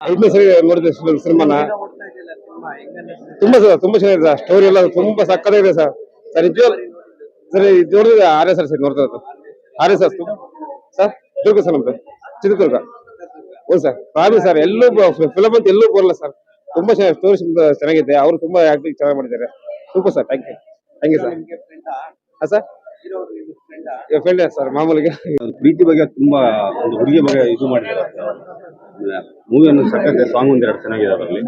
ಐದನೇ ಸರಿ ನೋಡಿದೆ ಸಿನಿಮಾನ. ತುಂಬಾ ಸರ್ ತುಂಬಾ ಚೆನ್ನಾಗಿದೆ ಸರ್. ಸ್ಟೋರಿ ಎಲ್ಲ ತುಂಬಾ ಸಕ್ಕತ್ತಾಗಿದೆ ಸರ್. ಸರ್ ಇದು ಸರ್ ಇದು ನೋಡಿದ್ರೆ ಆರೇ ಸರ್ ಸರ್ ನೋಡ್ತಾ ಇರೋದು. ಆರೇ ಸರ್ ಸರ್ ದುರ್ಗ ಸರ್ ನಮ್ದು. ಚಿತ್ರದುರ್ಗ. ಹೌದು ಸರ್. ರಾಜು ಸರ್ ಎಲ್ಲೂ ಫಿಲಮ್ ಅಂತ ಎಲ್ಲೂ ಬರಲ್ಲ ಸರ್. ತುಂಬಾ ಚೆನ್ನಾಗಿ ಸ್ಟೋರಿ ಚೆನ್ನಾಗಿದೆ. ಅವರು ತುಂಬಾ ಆಕ್ಟಿಂಗ್ ಚೆನ್ನಾಗಿ ಮಾಡಿದ್ದಾರೆ. Super sir thank you thank you sir ಹಾಂ ಸರ್ ಫ್ರೆಂಡ್ ಸರ್? ಮಾಮೂಲಿಗೆ? ಪ್ರೀತಿ ಬಗ್ಗೆ ತುಂಬಾ ಒಂದು ಹುಡುಗಿ ಬಗ್ಗೆ ಇದು ಮಾಡಿದ್ದಾರೆ. ಮೂವಿಯನ್ನು ಸಕ್ಕತ್ತೆ ಸಾಂಗ್ ಒಂದೆರಡು ಚೆನ್ನಾಗಿದೆ ಅದರಲ್ಲಿ.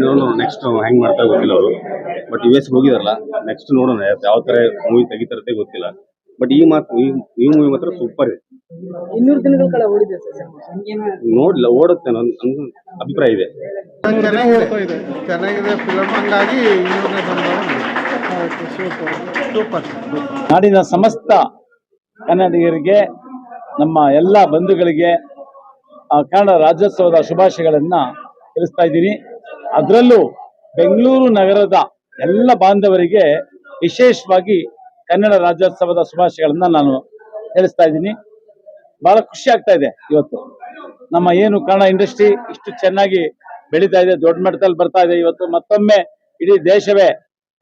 ನೋಡೋಣ ನೆಕ್ಸ್ಟ್ ಹೆಂಗ್ ಮಾಡ್ತಾ ಗೊತ್ತಿಲ್ಲ ಅವರು. ಬಟ್ ಯು ಎಸ್ ಹೋಗಿದಾರಲ್ಲ ನೆಕ್ಸ್ಟ್ ನೋಡೋಣ ಯಾವ ತರ ಮೂವಿ ತೆಗಿತಾರತ್ತೆ ಗೊತ್ತಿಲ್ಲ. ಬಟ್ ಈ ಮಾತು ಈ- ಈ ಮೂವಿ ಮಾತ್ರ ಸೂಪರ್ ಇದೆ. ಇನ್ನೂರು ದಿನಗಳ ಕಾಲ ಓಡಿದೆ ಸರ್? ನೋಡ್ಲಿಲ್ಲ ಓಡುತ್ತೆ ನನ್ನ ಅಭಿಪ್ರಾಯ ಇದೆ. ಚೆನ್ನಾಗಿದೆ ಚೆನ್ನಾಗಿದೆ. ಫಿಲಮ್ ಹಂಗಾಗಿ ಇನ್ನೂರನೇ ಸೂಪರ್ ಸೂಪರ್ ನಾಡಿನ ಸಮಸ್ತ ಕನ್ನಡಿಗರಿಗೆ ನಮ್ಮ ಎಲ್ಲ ಬಂಧುಗಳಿಗೆ ಕನ್ನಡ ರಾಜ್ಯೋತ್ಸವದ ಶುಭಾಶಯಗಳನ್ನ ತಿಳಿಸ್ತಾ ಇದ್ದೀನಿ. ಅದರಲ್ಲೂ ಬೆಂಗಳೂರು ನಗರದ ಎಲ್ಲ ಬಾಂಧವರಿಗೆ ವಿಶೇಷವಾಗಿ ಕನ್ನಡ ರಾಜ್ಯೋತ್ಸವದ ಶುಭಾಶಯಗಳನ್ನ ನಾನು ತಿಳಿಸ್ತಾ ಇದ್ದೀನಿ. ಬಹಳ ಖುಷಿ ಆಗ್ತಾ ಇದೆ ಇವತ್ತು. ನಮ್ಮ ಏನು ಕನ್ನಡ ಇಂಡಸ್ಟ್ರಿ ಇಷ್ಟು ಚೆನ್ನಾಗಿ ಬೆಳೀತಾ ಇದೆ, ದೊಡ್ಡ ಮಟ್ಟದಲ್ಲಿ ಬರ್ತಾ ಇದೆ ಇವತ್ತು. ಮತ್ತೊಮ್ಮೆ ಇಡೀ ದೇಶವೇ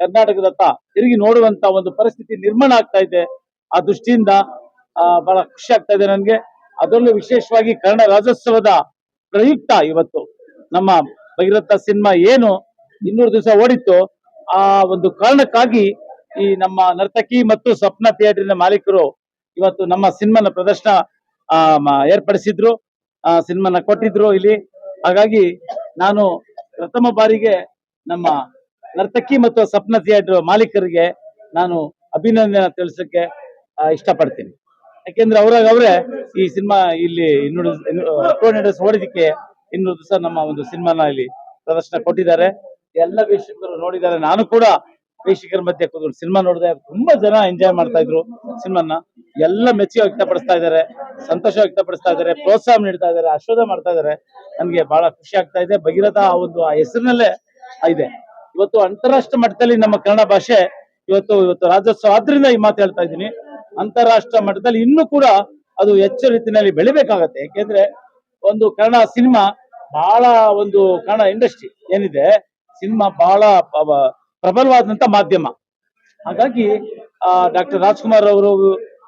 ಕರ್ನಾಟಕದತ್ತ ತಿರುಗಿ ನೋಡುವಂತ ಒಂದು ಪರಿಸ್ಥಿತಿ ನಿರ್ಮಾಣ ಆಗ್ತಾ ಇದೆ. ಆ ದೃಷ್ಟಿಯಿಂದ ಬಹಳ ಖುಷಿ ಆಗ್ತಾ ಇದೆ ನನಗೆ. ಅದರಲ್ಲೂ ವಿಶೇಷವಾಗಿ ಕನ್ನಡ ರಾಜ್ಯೋತ್ಸವದ ಪ್ರಯುಕ್ತ ಇವತ್ತು ನಮ್ಮ ಭಗೀರಥ ಸಿನಿಮಾ ಏನು ಇನ್ನೂರು ದಿವಸ ಓಡಿತ್ತು, ಆ ಒಂದು ಕಾರಣಕ್ಕಾಗಿ ಈ ನಮ್ಮ ನರ್ತಕಿ ಮತ್ತು ಸ್ವಪ್ನ ಥಿಯೇಟರ್ನ ಮಾಲೀಕರು ಇವತ್ತು ನಮ್ಮ ಸಿನಿಮಾನ ಪ್ರದರ್ಶನ ಏರ್ಪಡಿಸಿದ್ರು, ಆ, ಸಿನಿಮಾನ ಕೊಟ್ಟಿದ್ರು ಇಲ್ಲಿ. ಹಾಗಾಗಿ ನಾನು ಪ್ರಥಮ ಬಾರಿಗೆ ನಮ್ಮ ನರ್ತಕಿ ಮತ್ತು ಸ್ವಪ್ನ ಥಿಯೇಟರ್ ಮಾಲೀಕರಿಗೆ ನಾನು ಅಭಿನಂದನೆ ತಿಳಿಸಕ್ಕೆ ಇಷ್ಟಪಡ್ತೀನಿ. ಯಾಕೆಂದ್ರೆ ಅವ್ರಾಗ ಅವರೇ ಈ ಸಿನಿಮಾ ಇಲ್ಲಿ ಇನ್ನೂರು ಡೇಸ್ ಓಡಿದಕ್ಕೆ ಇನ್ನೂರು ದಿವಸ ನಮ್ಮ ಒಂದು ಸಿನಿಮಾನ ಇಲ್ಲಿ ಪ್ರದರ್ಶನ ಕೊಟ್ಟಿದ್ದಾರೆ. ಎಲ್ಲ ವೀಕ್ಷಕರು ನೋಡಿದ್ದಾರೆ. ನಾನು ಕೂಡ ವೀಕ್ಷಕರ ಮಧ್ಯೆ ಕೂತ್ಕೊಂಡು ಸಿನಿಮಾ ನೋಡಿದೆ ತುಂಬಾ ಜನ ಎಂಜಾಯ್ ಮಾಡ್ತಾ ಇದ್ರು ಸಿನಿಮಾನ. ಎಲ್ಲ ಮೆಚ್ಚುಗೆ ವ್ಯಕ್ತಪಡಿಸ್ತಾ ಇದ್ದಾರೆ. ಸಂತೋಷ ವ್ಯಕ್ತಪಡಿಸ್ತಾ ಇದ್ದಾರೆ. ಪ್ರೋತ್ಸಾಹ ನೀಡ್ತಾ ಇದ್ದಾರೆ. ಆಶೋಧ ಮಾಡ್ತಾ ಇದ್ದಾರೆ. ನನ್ಗೆ ಬಹಳ ಖುಷಿ ಆಗ್ತಾ ಇದೆ. ಭಗೀರಥ ಆ ಒಂದು, ಆ ಹೆಸರಿನಲ್ಲೇ ಇದೆ. ಇವತ್ತು ಅಂತಾರಾಷ್ಟ್ರ ಮಟ್ಟದಲ್ಲಿ ನಮ್ಮ ಕನ್ನಡ ಭಾಷೆ ಇವತ್ತು ಇವತ್ತು ರಾಜ್ಯೋತ್ಸವ ಆದ್ರಿಂದ ಈ ಮಾತು ಹೇಳ್ತಾ ಇದ್ದೀನಿ. ಅಂತಾರಾಷ್ಟ್ರ ಮಟ್ಟದಲ್ಲಿ ಇನ್ನೂ ಕೂಡ ಅದು ಹೆಚ್ಚು ರೀತಿಯಲ್ಲಿ ಬೆಳಿಬೇಕಾಗತ್ತೆ. ಯಾಕೆಂದ್ರೆ ಒಂದು ಕನ್ನಡ ಸಿನಿಮಾ ಬಹಳ ಒಂದು ಕನ್ನಡ ಇಂಡಸ್ಟ್ರಿ ಏನಿದೆ, ಸಿನಿಮಾ ಬಹಳ ಪ್ರಬಲವಾದಂತ ಮಾಧ್ಯಮ. ಹಾಗಾಗಿ, ಆ ಡಾಕ್ಟರ್ ರಾಜ್ಕುಮಾರ್ ಅವರು,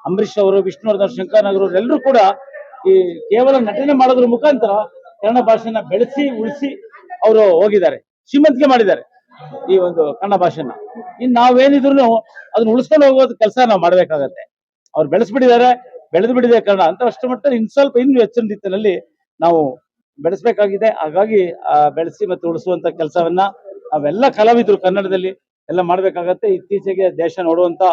ಅಂಬರೀಷ್ ಅವರು ವಿಷ್ಣುವರ್ಧನ್ ಶಂಕರ್ ಅವರು ಎಲ್ಲರೂ ಕೂಡ ಈ ಕೇವಲ ನಟನೆ ಮಾಡೋದ್ರ ಮುಖಾಂತರ ಕನ್ನಡ ಭಾಷೆನ ಬೆಳೆಸಿ, ಉಳಿಸಿ ಅವರು ಹೋಗಿದ್ದಾರೆ. ಶ್ರೀಮಂತಿಕೆ ಮಾಡಿದ್ದಾರೆ ಈ ಒಂದು ಕನ್ನಡ ಭಾಷೆನ ಇನ್ ನಾವೇನಿದ್ರು ಅದನ್ನ ಉಳಿಸ್ಕೊಂಡು ಹೋಗೋದ್ ಕೆಲಸ ನಾವು ಮಾಡ್ಬೇಕಾಗತ್ತೆ. ಅವ್ರು ಬೆಳೆಸ್ಬಿಟ್ಟಿದ್ದಾರೆ, ಬೆಳೆದು ಬಿಡಿದೆ ಕನ್ನಡ ಅಂತ ಅಷ್ಟು ಮಟ್ಟ ಇನ್ ಸ್ವಲ್ಪ ಇನ್ನು ಹೆಚ್ಚಿನ ರೀತಿಯಲ್ಲಿ ನಾವು ಬೆಳೆಸ್ಬೇಕಾಗಿದೆ. ಹಾಗಾಗಿ ಬೆಳೆಸಿ ಮತ್ತು ಉಳಿಸುವಂತ ಕೆಲಸವನ್ನ ನಾವೆಲ್ಲ ಕಲಾವಿದರು ಕನ್ನಡದಲ್ಲಿ ಎಲ್ಲ ಮಾಡ್ಬೇಕಾಗತ್ತೆ. ಇತ್ತೀಚೆಗೆ ದೇಶ ನೋಡುವಂತ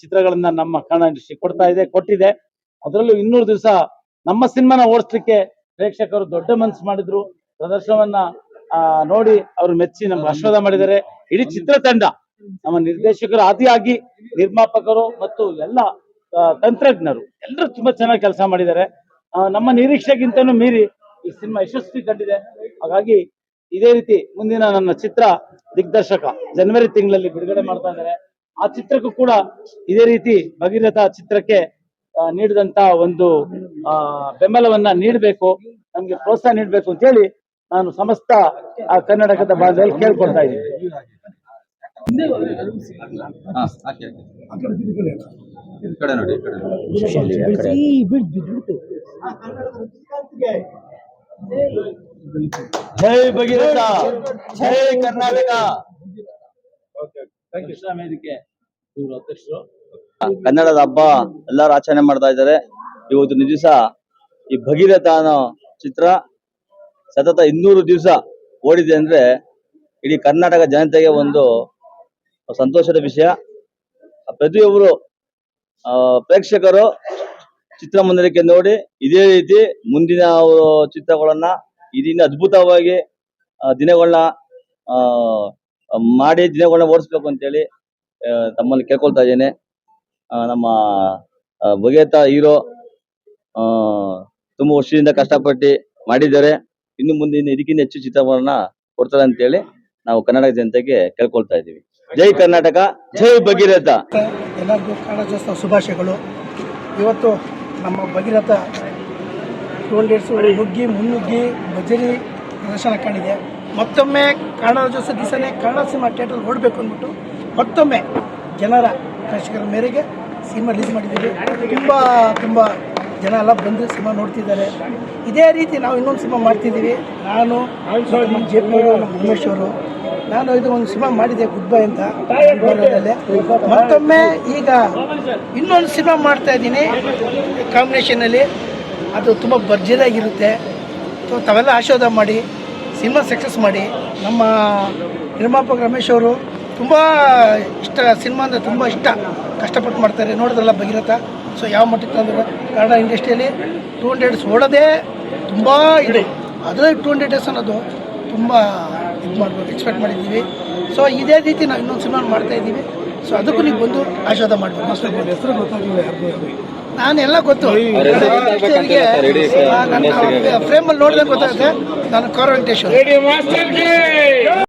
ಚಿತ್ರಗಳನ್ನ ನಮ್ಮ ಕನ್ನಡ ಇಂಡಸ್ಟ್ರಿ ಕೊಡ್ತಾ ಇದೆ, ಕೊಟ್ಟಿದೆ. ಅದರಲ್ಲೂ ಇನ್ನೂರು ದಿವಸ ನಮ್ಮ ಸಿನಿಮಾನ ಓಡಿಸ್ಲಿಕ್ಕೆ ಪ್ರೇಕ್ಷಕರು ದೊಡ್ಡ ಮನಸ್ಸು ಮಾಡಿದ್ರು. ಪ್ರದರ್ಶನವನ್ನ ನೋಡಿ ಅವರು ಮೆಚ್ಚಿ ನಮ್ಗೆ ಆಶೀರ್ವಾದ ಮಾಡಿದ್ದಾರೆ. ಇಡೀ ಚಿತ್ರತಂಡ ನಮ್ಮ ನಿರ್ದೇಶಕರು ಆದಿಯಾಗಿ ನಿರ್ಮಾಪಕರು ಮತ್ತು ಎಲ್ಲ ತಂತ್ರಜ್ಞರು. ಎಲ್ಲರೂ ತುಂಬಾ ಚೆನ್ನಾಗಿ ಕೆಲಸ ಮಾಡಿದ್ದಾರೆ. ನಮ್ಮ ನಿರೀಕ್ಷೆಗಿಂತನೂ ಮೀರಿ ಈ ಸಿನಿಮಾ ಯಶಸ್ವಿ ಕಂಡಿದೆ. ಹಾಗಾಗಿ ಇದೇ ರೀತಿ ಮುಂದಿನ ನನ್ನ ಚಿತ್ರ ದಿಗ್ದರ್ಶಕ ಜನವರಿ ತಿಂಗಳಲ್ಲಿ ಬಿಡುಗಡೆ ಮಾಡ್ತಾ ಇದ್ದಾರೆ. ಆ ಚಿತ್ರಕ್ಕೂ ಕೂಡ ಇದೇ ರೀತಿ ಭಗೀರಥ ಚಿತ್ರಕ್ಕೆ ಆ, ನೀಡಿದಂತ ಒಂದು ಆ, ಬೆಂಬಲವನ್ನ ನೀಡಬೇಕು ನಮ್ಗೆ ಪ್ರೋತ್ಸಾಹ ನೀಡಬೇಕು ಅಂತ ಹೇಳಿ ನಾನು ಸಮಸ್ತ ಆ, ಕರ್ನಾಟಕದ ಭಾಗದಲ್ಲಿ ಕೇಳ್ಕೊಳ್ತಾ ಇದ್ದೀನಿ. ಈ ಕಡೆ ನೋಡಿ ಈ ಕಡೆ ನೋಡಿ. ಜೈ ಭಗೀರಥ ಜೈ ಕರ್ನಾಟಕ. ಕೃಷ್ಣ ವೇದಿಕೆ ಇವರು ಅಧ್ಯಕ್ಷರು. ಕನ್ನಡದ ಹಬ್ಬ ಎಲ್ಲಾರು ಆಚರಣೆ ಮಾಡ್ತಾ ಇದ್ದಾರೆ. ಇವತ್ತು ದಿವಸ ಈ ಭಗೀರಥ ಅನ್ನೋ ಚಿತ್ರ ಸತತ ಇನ್ನೂರು ದಿವಸ ಓಡಿದೆ ಅಂದ್ರೆ ಇಡೀ ಕರ್ನಾಟಕ ಜನತೆಗೆ ಒಂದು ಸಂತೋಷದ ವಿಷಯ. ಪ್ರತಿಯೊಬ್ಬರು ಪ್ರೇಕ್ಷಕರು ಚಿತ್ರಮಂದಿರಕ್ಕೆ ನೋಡಿ ಇದೇ ರೀತಿ ಮುಂದಿನ ಚಿತ್ರಗಳನ್ನ ಇದರಿಂದ ಅದ್ಭುತವಾಗಿ ದಿನಗಳನ್ನ ಮಾಡಿ ದಿನಗಳನ್ನ ಓಡಿಸ್ಬೇಕು ಅಂತೇಳಿ ತಮ್ಮಲ್ಲಿ ಕೇಳ್ಕೊಳ್ತಾ ಇದ್ದೇನೆ. ನಮ್ಮ ಬಗೆತ ಹೀರೋ ತುಂಬಾ ವರ್ಷದಿಂದ ಕಷ್ಟಪಟ್ಟು ಮಾಡಿದ್ದಾರೆ. ಇನ್ನು ಮುಂದಿನ ಇದಕ್ಕಿಂತ ಹೆಚ್ಚು ಚಿತ್ರಗಳನ್ನ ಕೊಡ್ತಾರೆ ಅಂತೇಳಿ ನಾವು ಕನ್ನಡ ಜನತೆಗೆ ಕೇಳ್ಕೊಳ್ತಾ ಇದ್ದೀವಿ. ಜೈ ಕರ್ನಾಟಕ, ಜೈ ಭಗೀರಥ. ಎಲ್ಲರಿಗೂ ಕನ್ನಡೋತ್ಸವ ಶುಭಾಶಯಗಳು. ಇವತ್ತು ನಮ್ಮ ಭಗೀರಥ ಟೋಲ್ ಡೇಟ್ಸು ಹುಗ್ಗಿ ಮುನ್ನುಗ್ಗಿ ಭಜರಿ ಪ್ರದರ್ಶನ ಕಾಣಿದೆ. ಮತ್ತೊಮ್ಮೆ ಕನ್ನಡ ರಾಜ್ಯೋತ್ಸವ ದಿವಸನೇ ಕನ್ನಡ ಸಿನಿಮಾ ಥಿಯೇಟರ್ ಓಡಬೇಕು ಅಂದ್ಬಿಟ್ಟು ಮತ್ತೊಮ್ಮೆ ಜನರ ಪ್ರೇಕ್ಷಕರ ಮೇರೆಗೆ ಸಿನಿಮಾ ರಿಲೀಸ್ ಮಾಡಿದ್ದೀವಿ. ತುಂಬ ತುಂಬ ಜನ ಎಲ್ಲ ಬಂದು ಸಿನಿಮಾ ನೋಡ್ತಿದ್ದಾರೆ. ಇದೇ ರೀತಿ ನಾವು ಇನ್ನೊಂದು ಸಿನಿಮಾ ಮಾಡ್ತಿದ್ದೀವಿ. ನಾನು, ನಮ್ಮ ಜೆ ಪಿ ಅವರು, ನಮ್ಮ ಉಮೇಶ್ ಅವರು ನಾನು ಇದು ಒಂದು ಸಿನಿಮಾ ಮಾಡಿದೆ ಗುಡ್ ಬೈ ಅಂತ. ಮತ್ತೊಮ್ಮೆ ಈಗ ಇನ್ನೊಂದು ಸಿನಿಮಾ ಮಾಡ್ತಾ ಇದ್ದೀನಿ. ಕಾಂಬಿನೇಷನಲ್ಲಿ ಅದು ತುಂಬ ಭರ್ಜರಿಯಾಗಿರುತ್ತೆ ಸೊ ತಾವೆಲ್ಲ ಆಶೀರ್ವಾದ ಮಾಡಿ ಸಿನಿಮಾ ಸಕ್ಸಸ್ ಮಾಡಿ. ನಮ್ಮ ನಿರ್ಮಾಪಕ ರಮೇಶ್ ಅವರು ತುಂಬ ಇಷ್ಟ ಸಿನಿಮಾ ಅಂದರೆ ತುಂಬ ಇಷ್ಟ. ಕಷ್ಟಪಟ್ಟು ಮಾಡ್ತಾರೆ. ನೋಡಿದ್ರಲ್ಲ ಭಗೀರಥ? ಸೊ ಯಾವ ಮಟ್ಟಕ್ಕೆ ತಂದ್ರೆ? ಕನ್ನಡ ಇಂಡಸ್ಟ್ರಿಯಲ್ಲಿ ಟೂ ಹಂಡ್ರೆಡ್ಸ್ ಓಡೋದೇ ತುಂಬ ಇದೆ. ಅದರಲ್ಲಿ ಟೂ ಹಂಡ್ರೆಡ್ ಡೇಸ್ ಅನ್ನೋದು ತುಂಬ ಇದು ಮಾಡ್ಬೋದು ಎಕ್ಸ್ಪೆಕ್ಟ್ ಮಾಡಿದ್ದೀವಿ. ಸೊ ಇದೇ ರೀತಿ ನಾವು ಇನ್ನೊಂದು ಸಿನಿಮಾ ಮಾಡ್ತಾ ಇದ್ದೀವಿ. ಸೊ ಅದಕ್ಕೂ ನೀವು ಬಂದು ಆಶಾದ ಮಾಡ್ಬೋದು ಹೆಸರು ನಾನು ನಾನೆಲ್ಲ ಗೊತ್ತು. ನನ್ನ ಫ್ರೇಮಲ್ಲಿ ನೋಡಿದ್ರೆ ಗೊತ್ತಾಗುತ್ತೆ. ನಾನು ಕಾರ್ ವೆಂಕಟೇಶ್ವರ